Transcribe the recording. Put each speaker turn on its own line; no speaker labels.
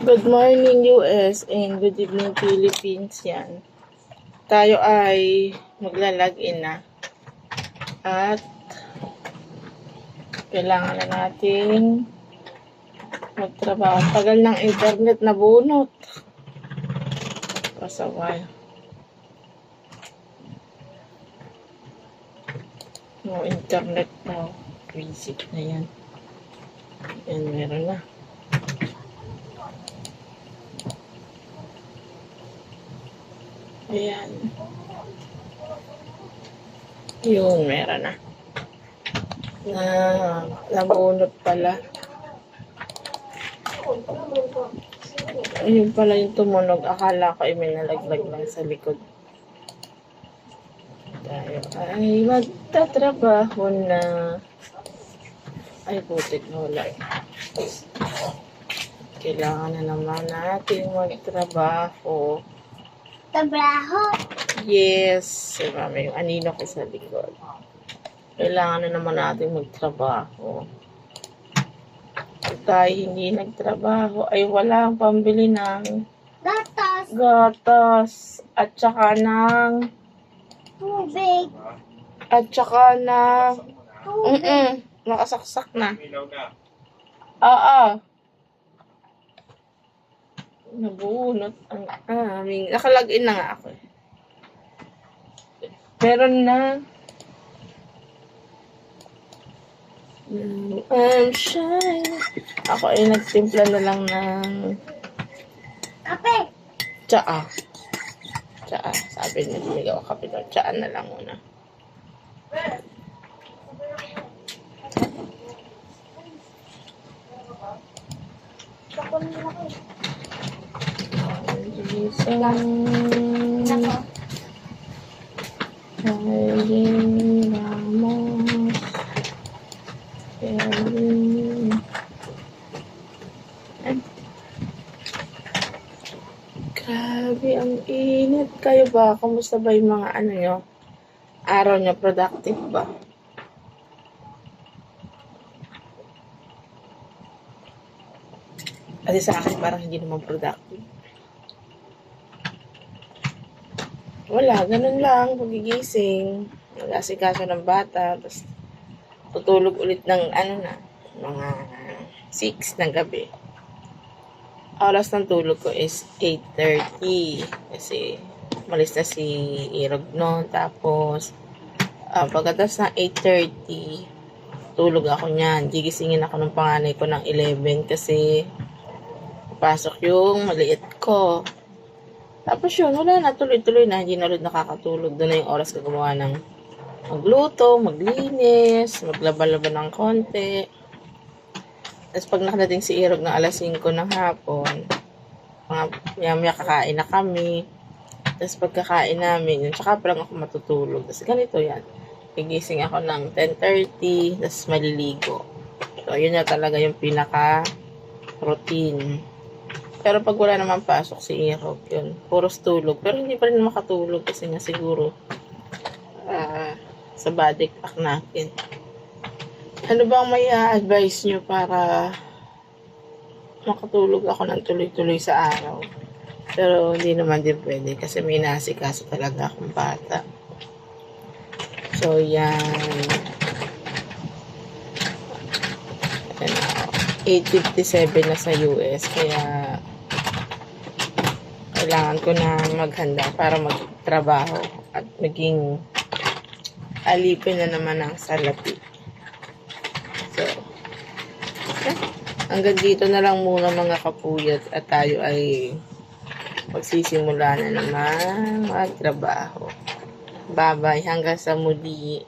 Good morning US and good evening Philippines yan. Tayo ay maglalagin na. At kailangan na nating magtrabaho. Tagal ng internet na bunot. Pasaway. No internet daw. Visit na yan. Yan, meron na. Ayan. Yun, meron na. Na, nabunot pala. Ayun pala yung tumunog. Akala ko ay may nalaglag lang sa likod. Tayo ay magtatrabaho na. Ay, putik na wala. Kailangan na naman natin magtrabaho.
Trabaho.
Yes, mama yung anino ko sa likod. Kailangan na naman natin magtrabaho. Kung tayo hindi nagtrabaho, ay walang pambili ng
Gatas.
gatas at saka ng
Tubig.
at saka ng
Tubig.
mm nakasaksak na. Oo. Nabunot ang aming nakalagin na nga ako. eh. Meron na I'm shy. Ako ay nagtimpla na lang ng
Kape.
tsaa. Tsaa. Sabi niya, sinigaw ako kape daw. Tsaa na lang muna.
Mo na ko. Nako.
Calvin Ramos. Ay. Grabe, ang init. Kayo ba? Kamusta ba yung mga ano nyo? Araw nyo, productive ba? Kasi sa akin, parang hindi naman productive. Wala, ganun lang, pagigising, mag-asikaso ng bata, tapos tutulog ulit ng ano na, mga 6 ng gabi. Oras ng tulog ko is 8.30 kasi malis na si Irog noon. Tapos, uh, pagkatapos ng 8.30, tulog ako niyan. Gigisingin ako ng panganay ko ng 11 kasi pasok yung maliit ko. Tapos yun, wala na, tuloy-tuloy na, hindi na ulit nakakatulog. Doon na yung oras ko gumawa ng magluto, maglinis, maglaba-laba ng konti. Tapos pag nakadating si Irog ng alas 5 ng hapon, mga maya kakain na kami. Tapos pagkakain namin, yun, tsaka pa lang ako matutulog. Tapos ganito yan. Gigising ako ng 10.30, tapos maliligo. So, yun na talaga yung pinaka routine. Pero pag wala naman pasok si Irog, yun, puros tulog. Pero hindi pa rin makatulog kasi nga siguro ah, sa body clock natin. Ano bang may advice nyo para makatulog ako ng tuloy-tuloy sa araw? Pero hindi naman din pwede kasi may nasikaso talaga akong bata. So, yan. Ano, 8.57 na sa US. Kaya, kailangan ko na maghanda para magtrabaho at maging alipin na naman ang salapi. So, eh, hanggang dito na lang muna mga kapuyat at tayo ay magsisimula na naman magtrabaho. Bye-bye hanggang sa muli.